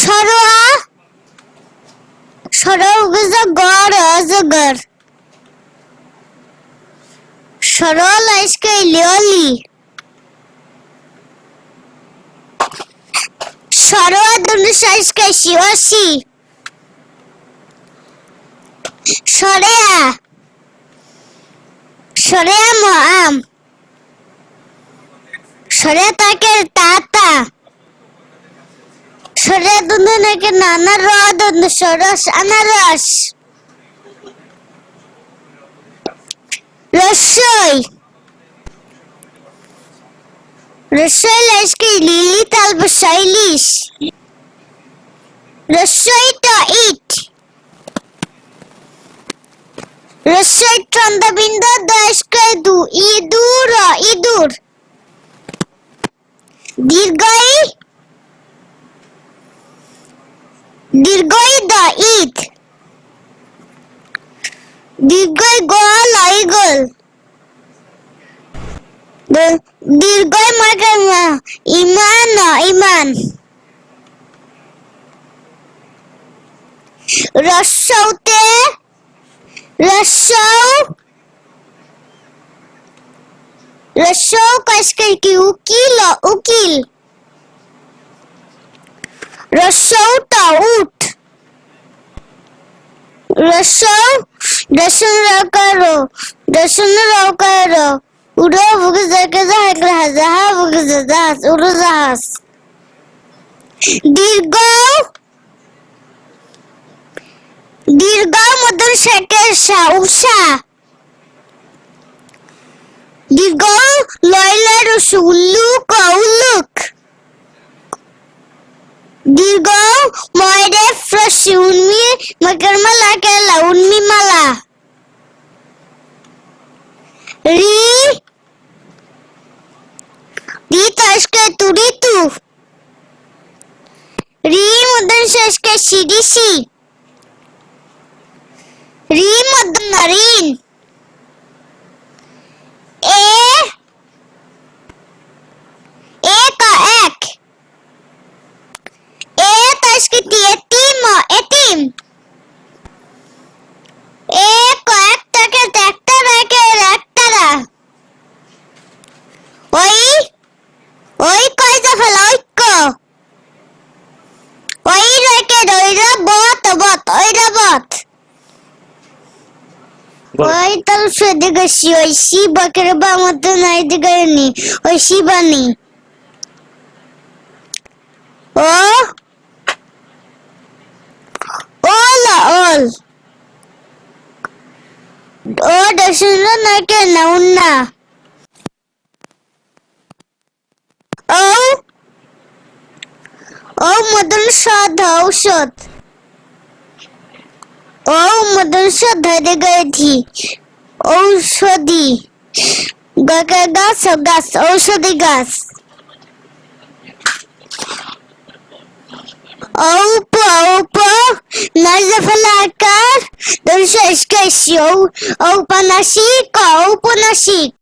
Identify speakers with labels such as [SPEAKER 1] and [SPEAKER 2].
[SPEAKER 1] সরোয়া? সরোগা গর অজগর সরল আইসকে লিওলি। সরোয়া ধনুষ আইসকে শিওসি সরেয়া। সরেয়া আম সরেয়া তাকে তাতা మనకి నాన్న రోడ్ ఉంది సొరోస్ అనరస్ రసోయ్ రసోయ్లో వేసుకుని లిల్లీ తలుపు శైలీష్ Resoy to eat. Resoy from the window the sky do. Idur, দীর্ঘই দ ইট দীর্ঘই গোল ইগল দীর্ঘই মাগামা ইমান ইমান রসৌতে রসৌ রসৌ কাশকে কি উকিল উকিল রসৌটা উঠ রসৌ দর্শন রাকারো দর্শন রাকারো উড়ো বুকে জায়গা জাহাজ জাহা বুকে জাহাজ উড়ো জাহাজ দীর্ঘ দীর্ঘ মদন শেখের শাহ উষা দীর্ঘ লয়লার উল্লুক উল্লুক দীর্ঘ moire frăși un mie, măcar mă la că la mi mă la. Ri Ri tașcă tu. Ri tu Ri mădân șășcă și risi Ri ওই তার সেদিকে ওই শিবাকের বা মতো নাই দিকে নি ওই শিবানী। ও? অল অল। ও দর্শন না কেন, উন্না? ও? ও, মদন সদ ঔষধ। सदस्य धरे गए थी औषधि गैस गैस औषधि gas Opa, opa, nós a falar cá, não se esqueceu, opa.